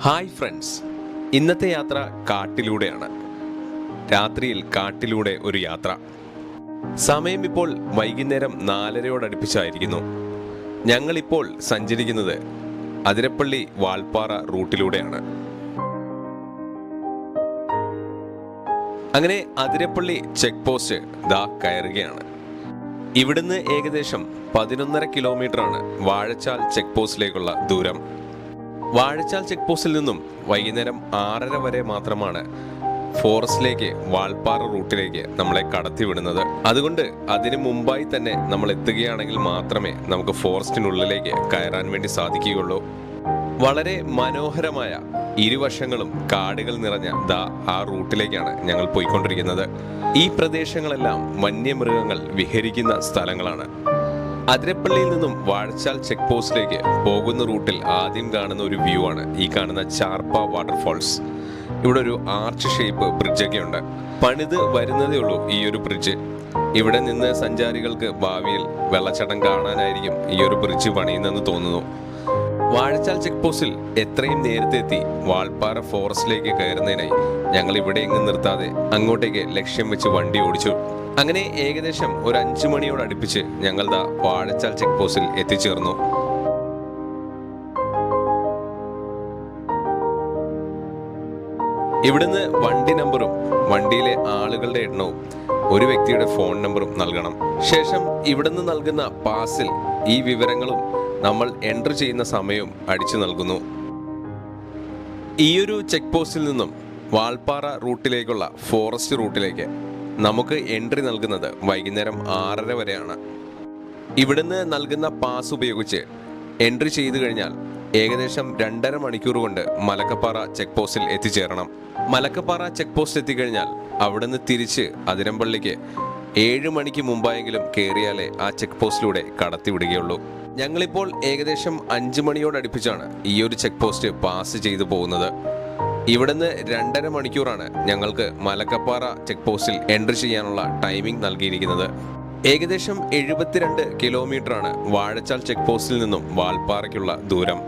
Hi friends ഇന്നത്തെ യാത്ര കാട്ടിലൂടെയാണ്. രാത്രിയിൽ കാട്ടിലൂടെ ഒരു യാത്ര. സമയം ഇപ്പോൾ വൈകുന്നേരം നാലരയോടടുപ്പിച്ചായിരിക്കുന്നു ഞങ്ങളിപ്പോൾ സഞ്ചരിക്കുന്നത് അതിരപ്പള്ളി വാൾപ്പാറ റൂട്ടിലൂടെയാണ്. അങ്ങനെ അതിരപ്പള്ളി ചെക്ക് പോസ്റ്റ് ദാ കയറുകയാണ്. ഇവിടുന്ന് ഏകദേശം പതിനൊന്നര കിലോമീറ്ററാണ് വാഴച്ചാൽ ചെക്ക് പോസ്റ്റിലേക്കുള്ള ദൂരം. വാഴച്ചാൽ ചെക്ക് പോസ്റ്റിൽ നിന്നും വൈകുന്നേരം ആറര വരെ മാത്രമാണ് ഫോറസ്റ്റിലേക്ക് വാൾപ്പാറ റൂട്ടിലേക്ക് നമ്മളെ കടത്തിവിടുന്നത് അതുകൊണ്ട് അതിനു മുമ്പായി തന്നെ നമ്മൾ എത്തുകയാണെങ്കിൽ മാത്രമേ നമുക്ക് ഫോറസ്റ്റിനുള്ളിലേക്ക് കയറാൻ വേണ്ടി സാധിക്കുകയുള്ളൂ. വളരെ മനോഹരമായ ഇരുവശങ്ങളും കാടുകൾ നിറഞ്ഞ ദാ ആ റൂട്ടിലേക്കാണ് ഞങ്ങൾ പോയിക്കൊണ്ടിരിക്കുന്നത്. ഈ പ്രദേശങ്ങളെല്ലാം വന്യമൃഗങ്ങൾ വിഹരിക്കുന്ന സ്ഥലങ്ങളാണ്. അതിരപ്പള്ളിയിൽ നിന്നും വാഴച്ചാൽ ചെക്ക് പോസ്റ്റിലേക്ക് പോകുന്ന റൂട്ടിൽ ആദ്യം കാണുന്ന ഒരു വ്യൂ ആണ് ഈ കാണുന്ന ചാർപ്പ വാട്ടർഫോൾസ് ഇവിടെ ഒരു ആർച്ച് ഷേപ്പ് ബ്രിഡ്ജ് ഒക്കെ ഉണ്ട്. പണിത് വരുന്നതേ ഉള്ളൂ ഈ ഒരു ബ്രിഡ്ജ് ഇവിടെ നിന്ന് സഞ്ചാരികൾക്ക് ഭാവിയിൽ വെള്ളച്ചാട്ടം കാണാനായിരിക്കും ഈ ഒരു ബ്രിഡ്ജ് പണിയുന്നതെന്ന് തോന്നുന്നു. വാഴച്ചാൽ ചെക്ക് പോസ്റ്റിൽ എത്രയും നേരത്തെ എത്തി വാൾപ്പാറ ഫോറസ്റ്റിലേക്ക് കയറുന്നതിനായി ഞങ്ങൾ ഇവിടെ എങ്ങും നിർത്താതെ അങ്ങോട്ടേക്ക് ലക്ഷ്യം വെച്ച് വണ്ടി ഓടിച്ചു. അങ്ങനെ ഏകദേശം ഒരു അഞ്ചു മണിയോട് അടുപ്പിച്ച് ഞങ്ങൾ ദാ വാഴച്ചാൽ ചെക്ക് പോസ്റ്റിൽ എത്തിച്ചേർന്നു. ഇവിടുന്ന് വണ്ടി നമ്പറും വണ്ടിയിലെ ആളുകളുടെ എണ്ണവും ഒരു വ്യക്തിയുടെ ഫോൺ നമ്പറും നൽകണം. ശേഷം ഇവിടുന്ന് നൽകുന്ന പാസിൽ ഈ വിവരങ്ങളും നമ്മൾ എൻട്രി ചെയ്യുന്ന സമയം അടിച്ചു നൽകുന്നു. ഈയൊരു ചെക്ക് പോസ്റ്റിൽ നിന്നും വാൾപ്പാറ റൂട്ടിലേക്കുള്ള ഫോറസ്റ്റ് റൂട്ടിലേക്ക് നമുക്ക് എൻട്രി നൽകുന്നത് വൈകുന്നേരം ആറര വരെയാണ്. ഇവിടുന്ന് നൽകുന്ന പാസ് ഉപയോഗിച്ച് എൻട്രി ചെയ്തു കഴിഞ്ഞാൽ ഏകദേശം രണ്ടര മണിക്കൂർ കൊണ്ട് മലക്കപ്പാറ ചെക്ക് പോസ്റ്റിൽ എത്തിച്ചേരണം. മലക്കപ്പാറ ചെക്ക് പോസ്റ്റ് എത്തിക്കഴിഞ്ഞാൽ അവിടുന്ന് തിരിച്ച് അതിരമ്പള്ളിക്ക് ഏഴ് മണിക്ക് മുമ്പായെങ്കിലും കയറിയാലേ ആ ചെക്ക് പോസ്റ്റിലൂടെ കടത്തിവിടുകയുള്ളൂ ഞങ്ങളിപ്പോൾ ഏകദേശം അഞ്ച് മണിയോടടുപ്പിച്ചാണ് ഈ ഒരു ചെക്ക് പോസ്റ്റ് പാസ് ചെയ്തു പോകുന്നത്. ഇവിടുന്ന് രണ്ടര മണിക്കൂറാണ് ഞങ്ങൾക്ക് മലക്കപ്പാറ ചെക്ക് പോസ്റ്റിൽ എൻട്രി ചെയ്യാനുള്ള ടൈമിംഗ് നൽകിയിരിക്കുന്നത്. ഏകദേശം എഴുപത്തിരണ്ട് കിലോമീറ്ററാണ് വാഴച്ചാൽ ചെക്ക് പോസ്റ്റിൽ നിന്നും വാൽപ്പാറയ്ക്കുള്ള ദൂരം.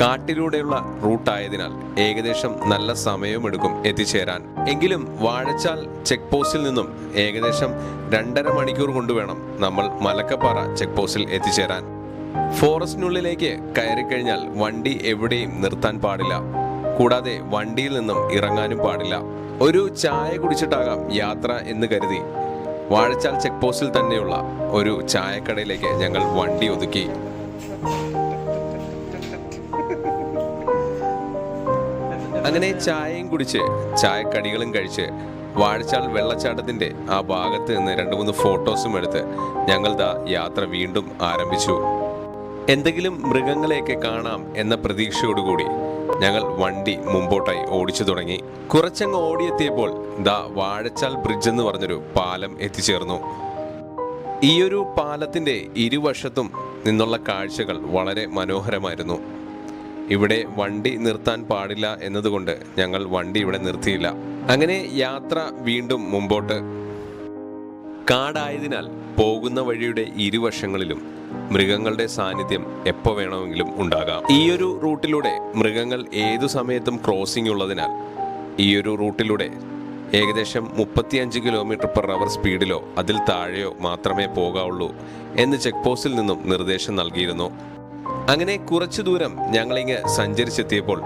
കാട്ടിലൂടെയുള്ള റൂട്ടായതിനാൽ ഏകദേശം നല്ല സമയമെടുക്കും എത്തിച്ചേരാൻ. എങ്കിലും വാഴച്ചാൽ ചെക്ക് പോസ്റ്റിൽ നിന്നും ഏകദേശം രണ്ടര മണിക്കൂർ കൊണ്ടുവേണം നമ്മൾ മലക്കപ്പാറ ചെക്ക് പോസ്റ്റിൽ എത്തിച്ചേരാൻ. ഫോറസ്റ്റിനുള്ളിലേക്ക് കയറിക്കഴിഞ്ഞാൽ വണ്ടി എവിടെയും നിർത്താൻ പാടില്ല. കൂടാതെ വണ്ടിയിൽ നിന്നും ഇറങ്ങാനും പാടില്ല. ഒരു ചായ കുടിച്ചിട്ടാകാം യാത്ര എന്ന് കരുതി വാഴച്ചാൽ ചെക്ക് പോസ്റ്റിൽ തന്നെയുള്ള ഒരു ചായക്കടയിലേക്ക് ഞങ്ങൾ വണ്ടി ഒതുക്കി. അങ്ങനെ ചായയും കുടിച്ച് ചായക്കടികളും കഴിച്ച് വാഴച്ചാൽ വെള്ളച്ചാട്ടത്തിന്റെ ആ ഭാഗത്ത് നിന്ന് രണ്ട് മൂന്ന് ഫോട്ടോസും എടുത്ത് ഞങ്ങൾ ദാ യാത്ര വീണ്ടും ആരംഭിച്ചു. എന്തെങ്കിലും മൃഗങ്ങളെയൊക്കെ കാണാം എന്ന പ്രതീക്ഷയോടുകൂടി ഞങ്ങൾ വണ്ടി മുമ്പോട്ടായി ഓടിച്ചു തുടങ്ങി. കുറച്ചങ്ങ് ഓടിയെത്തിയപ്പോൾ ദാ വാഴച്ചാൽ ബ്രിഡ്ജ് എന്ന് പറഞ്ഞൊരു പാലം എത്തിച്ചേർന്നു. ഈയൊരു പാലത്തിന്റെ ഇരുവശത്തും നിന്നുള്ള കാഴ്ചകൾ വളരെ മനോഹരമായിരുന്നു. ഇവിടെ വണ്ടി നിർത്താൻ പാടില്ല എന്നതുകൊണ്ട് ഞങ്ങൾ വണ്ടി ഇവിടെ നിർത്തിയില്ല. അങ്ങനെ യാത്ര വീണ്ടും മുമ്പോട്ട്. കാടായതിനാൽ പോകുന്ന വഴിയുടെ ഇരുവശങ്ങളിലും മൃഗങ്ങളുടെ സാന്നിധ്യം എപ്പോൾ വേണമെങ്കിലും ഉണ്ടാകാം. ഈയൊരു റൂട്ടിലൂടെ മൃഗങ്ങൾ ഏതു സമയത്തും ക്രോസിംഗ് ഉള്ളതിനാൽ ഈയൊരു റൂട്ടിലൂടെ ഏകദേശം മുപ്പത്തിയഞ്ച് കിലോമീറ്റർ പെർ അവർ സ്പീഡിലോ അതിൽ താഴെയോ മാത്രമേ പോകാവുള്ളൂ എന്ന് ചെക്ക് പോസ്റ്റിൽ നിന്നും നിർദ്ദേശം നൽകിയിരുന്നു. അങ്ങനെ കുറച്ചു ദൂരം ഞങ്ങളിങ്ങ് സഞ്ചരിച്ചെത്തിയപ്പോൾ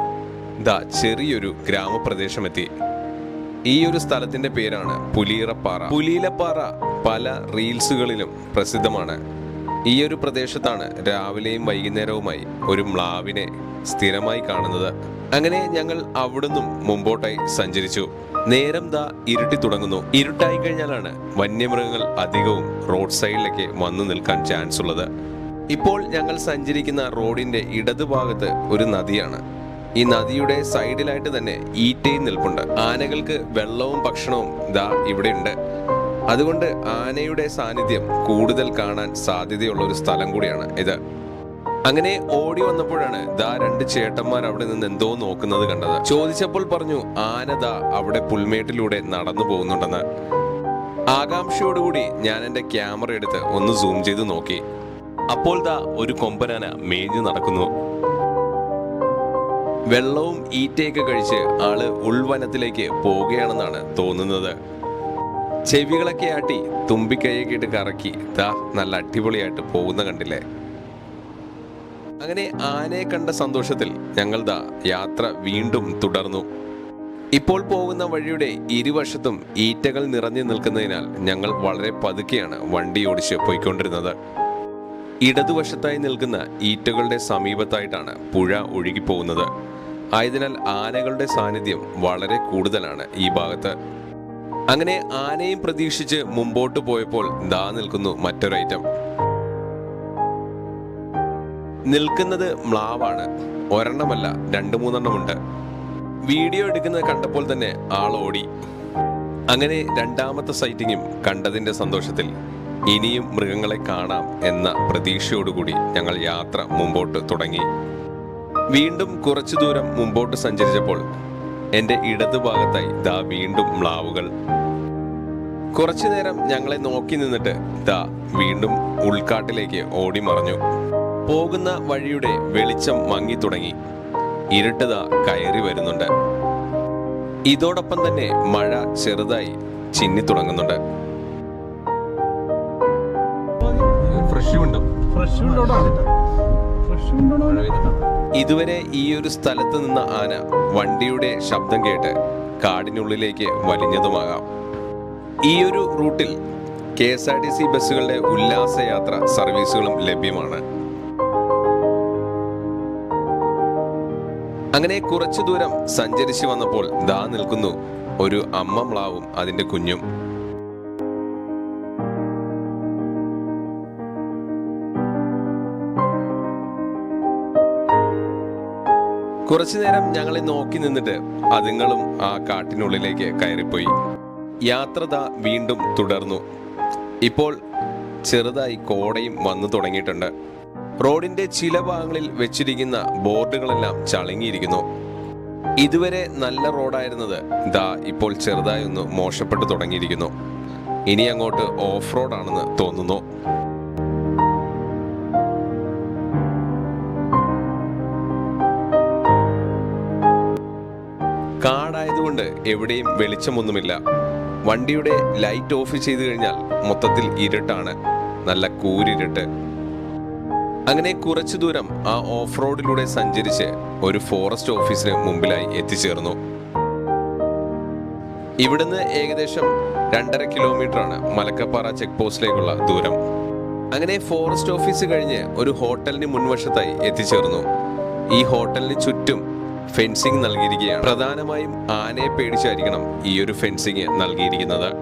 ദാ ചെറിയൊരു ഗ്രാമപ്രദേശമെത്തി. ഈ ഒരു സ്ഥലത്തിന്റെ പേരാണ് പുലീറപ്പാറ പുലീലപ്പാറ പല റീൽസുകളിലും പ്രസിദ്ധമാണ്. ഈ ഒരു പ്രദേശത്താണ് രാവിലെയും വൈകുന്നേരവുമായി ഒരു മ്ലാവിനെ സ്ഥിരമായി കാണുന്നത്. അങ്ങനെ ഞങ്ങൾ അവിടുന്നും മുമ്പോട്ടായി സഞ്ചരിച്ചു. നേരം ദാ ഇരുട്ടി തുടങ്ങുന്നു. ഇരുട്ടായി കഴിഞ്ഞാലാണ് വന്യമൃഗങ്ങൾ അധികവും റോഡ് സൈഡിലേക്ക് വന്നു നിൽക്കാൻ ചാൻസ് ഉള്ളത് ഇപ്പോൾ ഞങ്ങൾ സഞ്ചരിക്കുന്ന റോഡിന്റെ ഇടതുഭാഗത്ത് ഒരു നദിയാണ്. ഈ നദിയുടെ സൈഡിലായിട്ട് തന്നെ ഈറ്റയും നിൽപ്പുണ്ട്. ആനകൾക്ക് വെള്ളവും ഭക്ഷണവും ദാ ഇവിടെയുണ്ട് അതുകൊണ്ട് ആനയുടെ സാന്നിധ്യം കൂടുതൽ കാണാൻ സാധ്യതയുള്ള ഒരു സ്ഥലം കൂടിയാണ് ഇത്. അങ്ങനെ ഓടി വന്നപ്പോഴാണ് ദാ രണ്ട് ചേട്ടന്മാർ അവിടെ നിന്ന് എന്തോ നോക്കുന്നത് കണ്ടത്. ചോദിച്ചപ്പോൾ പറഞ്ഞു ആന ദാ അവിടെ പുൽമേട്ടിലൂടെ നടന്നു പോകുന്നുണ്ടെന്ന്. ആകാംക്ഷയോടുകൂടി ഞാൻ എന്റെ ക്യാമറ എടുത്ത് ഒന്ന് സൂം ചെയ്ത് നോക്കി. അപ്പോൾ ദാ ഒരു കൊമ്പനാന മേഞ്ഞു നടക്കുന്നു. വെള്ളവും ഈറ്റയൊക്കെ കഴിച്ച് ആൾ ഉൾവനത്തിലേക്ക് പോവുകയാണെന്നാണ് തോന്നുന്നത്. ചെവികളൊക്കെ ആട്ടി തുമ്പിക്കൈയൊക്കെ ഇട്ട് കറക്കി. ദാ നല്ല അടിപൊളിയായിട്ട് പോകുന്ന കണ്ടില്ലേ? അങ്ങനെ ആനയെ കണ്ട സന്തോഷത്തിൽ ഞങ്ങൾ ദാ യാത്ര വീണ്ടും തുടർന്നു. ഇപ്പോൾ പോകുന്ന വഴിയുടെ ഇരുവശത്തും ഈറ്റകൾ നിറഞ്ഞു നിൽക്കുന്നതിനാൽ ഞങ്ങൾ വളരെ പതുക്കെയാണ് വണ്ടി ഓടിച്ച് പോയിക്കൊണ്ടിരുന്നത്. ഇടതുവശത്തായി നിൽക്കുന്ന ഈറ്റകളുടെ സമീപത്തായിട്ടാണ് പുഴ ഒഴുകിപ്പോകുന്നത്. ആയതിനാൽ ആനകളുടെ സാന്നിധ്യം വളരെ കൂടുതലാണ് ഈ ഭാഗത്ത്. അങ്ങനെ ആനയും പ്രതീക്ഷിച്ച് മുമ്പോട്ട് പോയപ്പോൾ ദാ നിൽക്കുന്നു മറ്റൊരു ഐറ്റം. നിൽക്കുന്നത് മ്ലാവാണ്. ഒരെണ്ണമല്ല രണ്ടു മൂന്നെണ്ണമുണ്ട് വീഡിയോ എടുക്കുന്നത് കണ്ടപ്പോൾ തന്നെ ആൾ ഓടി. അങ്ങനെ രണ്ടാമത്തെ സൈറ്റിങ്ങും കണ്ടതിന്റെ സന്തോഷത്തിൽ. ഇനിയും മൃഗങ്ങളെ കാണാം എന്ന പ്രതീക്ഷയോടുകൂടി ഞങ്ങൾ യാത്ര മുമ്പോട്ട് തുടങ്ങി. വീണ്ടും കുറച്ചു ദൂരം മുമ്പോട്ട് സഞ്ചരിച്ചപ്പോൾ എന്റെ ഇടതുഭാഗത്തായി ദാ വീണ്ടും മ്ലാവുകൾ. കുറച്ചു നേരം ഞങ്ങളെ നോക്കി നിന്നിട്ട് ദാ വീണ്ടും ഉൾക്കാട്ടിലേക്ക് ഓടി മറഞ്ഞു. പോകുന്ന വഴിയുടെ വെളിച്ചം മങ്ങി തുടങ്ങി. ഇരുട്ടത കയറി വരുന്നുണ്ട്. ഇതോടൊപ്പം തന്നെ മഴ ചെറുതായി ചിന്നി തുടങ്ങുന്നുണ്ട്. ഫ്രഷ് ഉണ്ട് ഫ്രഷ് ഇതുവരെ ഈ ഒരു സ്ഥലത്ത് നിന്ന ആന വണ്ടിയുടെ ശബ്ദം കേട്ട് കാടിനുള്ളിലേക്ക് വലിഞ്ഞതുമാകാം. ഈ ഒരു റൂട്ടിൽ K S R T C ബസ്സുകളുടെ ഉല്ലാസയാത്ര സർവീസുകളും ലഭ്യമാണ്. അങ്ങനെ കുറച്ചു ദൂരം സഞ്ചരിച്ചു വന്നപ്പോൾ ദാ നിൽക്കുന്നു ഒരു അമ്മ മ്ലാവും അതിന്റെ കുഞ്ഞും. കുറച്ചു നേരം ഞങ്ങളെ നോക്കി നിന്നിട്ട് അതുങ്ങളും ആ കാട്ടിനുള്ളിലേക്ക് കയറിപ്പോയി. യാത്ര ദാ വീണ്ടും തുടർന്നു. ഇപ്പോൾ ചെറുതായി കോടയും വന്നു തുടങ്ങിയിട്ടുണ്ട്. റോഡിന്റെ ചില ഭാഗങ്ങളിൽ വെച്ചിരിക്കുന്ന ബോർഡുകളെല്ലാം ചളുങ്ങിയിരിക്കുന്നു. ഇതുവരെ നല്ല റോഡായിരുന്നത് ദാ ഇപ്പോൾ ചെറുതായി ഒന്ന് മോശപ്പെട്ടു തുടങ്ങിയിരിക്കുന്നു. ഇനി അങ്ങോട്ട് ഓഫ് റോഡാണെന്ന് തോന്നുന്നു. കാടായതുകൊണ്ട് എവിടെയും വെളിച്ചമൊന്നുമില്ല. വണ്ടിയുടെ ലൈറ്റ് ഓഫ് ചെയ്തു കഴിഞ്ഞാൽ മൊത്തത്തിൽ ഇരുട്ടാണ്. നല്ല കൂരിരുട്ട്. അങ്ങനെ കുറച്ചു ദൂരം ആ ഓഫ് റോഡിലൂടെ സഞ്ചരിച്ച് ഒരു ഫോറസ്റ്റ് ഓഫീസിന് മുമ്പിലായി എത്തിച്ചേർന്നു. ഇവിടുന്ന് ഏകദേശം രണ്ടര കിലോമീറ്റർ ആണ് മലക്കപ്പാറ ചെക്ക് പോസ്റ്റിലേക്കുള്ള ദൂരം. അങ്ങനെ ഫോറസ്റ്റ് ഓഫീസ് കഴിഞ്ഞ് ഒരു ഹോട്ടലിന് മുൻവശത്തായി എത്തിച്ചേർന്നു. ഈ ഹോട്ടലിന് ചുറ്റും ഫെൻസിംഗ് നൽകിയിരിക്കുകയാണ്. പ്രധാനമായും ആനയെ പേടിച്ചായിരിക്കണം ഈ ഒരു ഫെൻസിങ് നൽകിയിരിക്കുന്നത്.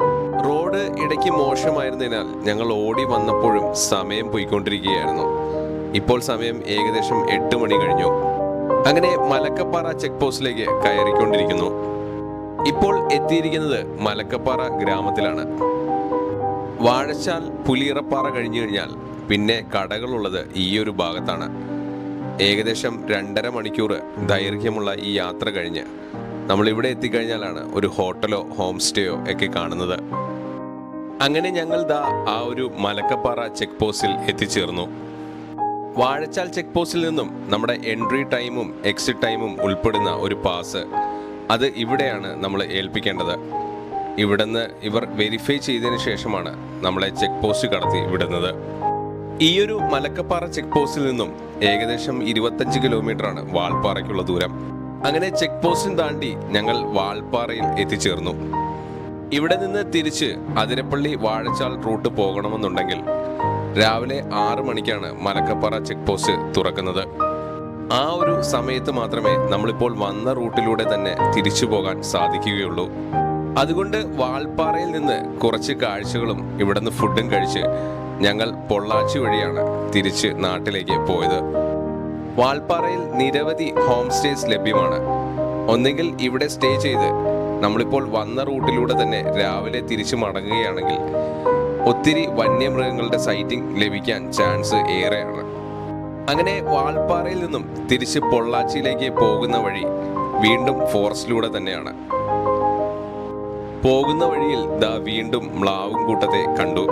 റോഡ് ഇടയ്ക്ക് മോശമായിരുന്നതിനാൽ ഞങ്ങൾ ഓടി വന്നപ്പോഴും സമയം പോയിക്കൊണ്ടിരിക്കുകയായിരുന്നു. ഇപ്പോൾ സമയം ഏകദേശം എട്ട് മണി കഴിഞ്ഞു. അങ്ങനെ മലക്കപ്പാറ ചെക്ക് പോസ്റ്റിലേക്ക് കയറിക്കൊണ്ടിരിക്കുന്നു. ഇപ്പോൾ എത്തിയിരിക്കുന്നത് മലക്കപ്പാറ ഗ്രാമത്തിലാണ്. വാഴച്ചാൽ പുലിയറപ്പാറ കഴിഞ്ഞു കഴിഞ്ഞാൽ പിന്നെ കടകളുള്ളത് ഈ ഒരു ഭാഗത്താണ്. ഏകദേശം രണ്ടര മണിക്കൂർ ദൈർഘ്യമുള്ള ഈ യാത്ര കഴിഞ്ഞ് നമ്മൾ ഇവിടെ എത്തിക്കഴിഞ്ഞാലാണ് ഒരു ഹോട്ടലോ ഹോം സ്റ്റേയോ ഒക്കെ കാണുന്നത്. അങ്ങനെ ഞങ്ങൾ ദാ ആ ഒരു മലക്കപ്പാറ ചെക്ക് പോസ്റ്റിൽ എത്തിച്ചേർന്നു. വാഴച്ചാൽ ചെക്ക് പോസ്റ്റിൽ നിന്നും നമ്മുടെ എൻട്രി ടൈമും എക്സിറ്റ് ടൈമും ഉൾപ്പെടുന്ന ഒരു പാസ്. അത് ഇവിടെയാണ് നമ്മൾ ഏൽപ്പിക്കേണ്ടത്. ഇവിടുന്ന് ഇവർ വെരിഫൈ ചെയ്തതിന് ശേഷമാണ് നമ്മളെ ചെക്ക് പോസ്റ്റ് കടത്തി വിടുന്നത്. ഈ ഒരു മലക്കപ്പാറ ചെക്ക് പോസ്റ്റിൽ നിന്നും ഏകദേശം ഇരുപത്തഞ്ച് കിലോമീറ്റർ ആണ് വാൾപ്പാറയ്ക്കുള്ള ദൂരം. അങ്ങനെ ചെക്ക് പോസ്റ്റും താണ്ടി ഞങ്ങൾ വാൾപ്പാറയിൽ എത്തിച്ചേർന്നു. ഇവിടെ നിന്ന് തിരിച്ച് അതിരപ്പള്ളി വാഴച്ചാൽ റൂട്ട് പോകണമെന്നുണ്ടെങ്കിൽ രാവിലെ ആറ് മണിക്കാണ് മലക്കപ്പാറ ചെക്ക് പോസ്റ്റ് തുറക്കുന്നത്. ആ ഒരു സമയത്ത് മാത്രമേ നമ്മളിപ്പോൾ വന്ന റൂട്ടിലൂടെ തന്നെ തിരിച്ചു പോകാൻ സാധിക്കുകയുള്ളൂ. അതുകൊണ്ട് വാൾപ്പാറയിൽ നിന്ന് കുറച്ച് കാഴ്ചകളും ഇവിടുന്ന് ഫുഡും കഴിച്ച് ഞങ്ങൾ പൊള്ളാച്ചി വഴിയാണ് തിരിച്ച് നാട്ടിലേക്ക് പോയത്. വാൾപ്പാറയിൽ നിരവധി ഹോം സ്റ്റേസ് ലഭ്യമാണ്. ഒന്നുകിൽ ഇവിടെ സ്റ്റേ ചെയ്ത് നമ്മളിപ്പോൾ വന്ന റൂട്ടിലൂടെ തന്നെ രാവിലെ തിരിച്ചു മടങ്ങുകയാണെങ്കിൽ ഒത്തിരി വന്യമൃഗങ്ങളുടെ സൈറ്റിംഗ് ലഭിക്കാൻ ചാൻസ് ഏറെയാണ്. അങ്ങനെ വാൾപ്പാറയിൽ നിന്നും തിരിച്ച് പൊള്ളാച്ചിയിലേക്ക് പോകുന്ന വഴി വീണ്ടും ഫോറസ്റ്റിലൂടെ തന്നെയാണ്. പോകുന്ന വഴിയിൽ ദാ വീണ്ടും മ്ലാവും കൂട്ടത്തെ കണ്ടു.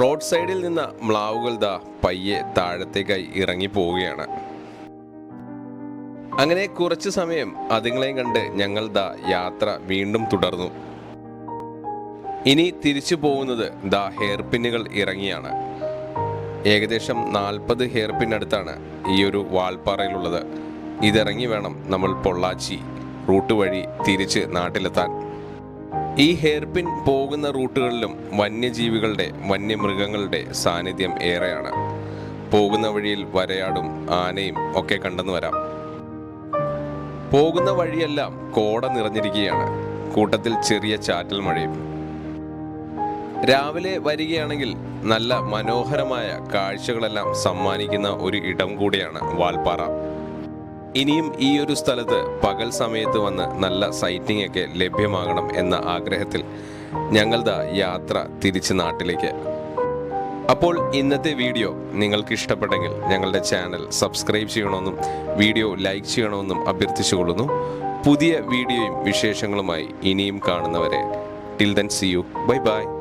റോഡ് സൈഡിൽ നിന്ന് മ്ലാവുകൾ ദാ പയ്യെ താഴത്തേക്കായി ഇറങ്ങി പോവുകയാണ്. അങ്ങനെ കുറച്ച് സമയം അതുങ്ങളെയും കണ്ട് ഞങ്ങൾ ദാ യാത്ര വീണ്ടും തുടർന്നു. ഇനി തിരിച്ചു പോകുന്നത് ദാ ഹെയർ പിന്നുകൾ ഇറങ്ങിയാണ്. ഏകദേശം നാൽപ്പത് ഹെയർ പിന്നടുത്താണ് ഈ ഒരു വാൾപ്പാറയിലുള്ളത് ഇതിറങ്ങി വേണം നമ്മൾ പൊള്ളാച്ചി റൂട്ട് വഴി തിരിച്ച് നാട്ടിലെത്താൻ. ഈ ഹെയർപിൻ പോകുന്ന റൂട്ടുകളിലും വന്യജീവികളുടെ വന്യമൃഗങ്ങളുടെ സാന്നിധ്യം ഏറെയാണ്. പോകുന്ന വഴിയിൽ വരയാടും ആനയും ഒക്കെ കണ്ടെന്ന് വരാം. പോകുന്ന വഴിയെല്ലാം കോട നിറഞ്ഞിരിക്കുകയാണ്. കൂട്ടത്തിൽ ചെറിയ ചാറ്റൽ മഴയും. രാവിലെ വരികയാണെങ്കിൽ നല്ല മനോഹരമായ കാഴ്ചകളെല്ലാം സമ്മാനിക്കുന്ന ഒരു ഇടം കൂടിയാണ് വാൽപ്പാറ. ഇനിയും ഈ ഒരു സ്ഥലത്ത് പകൽ സമയത്ത് വന്ന് നല്ല സൈറ്റിംഗ് ഒക്കെ ലഭ്യമാകണം എന്ന ആഗ്രഹത്തിൽ ഞങ്ങളുടെ യാത്ര തിരിച്ച് നാട്ടിലേക്ക്. അപ്പോൾ ഇന്നത്തെ വീഡിയോ നിങ്ങൾക്ക് ഇഷ്ടപ്പെട്ടെങ്കിൽ ഞങ്ങളുടെ ചാനൽ സബ്സ്ക്രൈബ് ചെയ്യണമെന്നും വീഡിയോ ലൈക്ക് ചെയ്യണമെന്നും അഭ്യർത്ഥിച്ചുകൊള്ളുന്നു. പുതിയ വീഡിയോയും വിശേഷങ്ങളുമായി ഇനിയും കാണുന്നവരെ. Till then see you. Bye bye.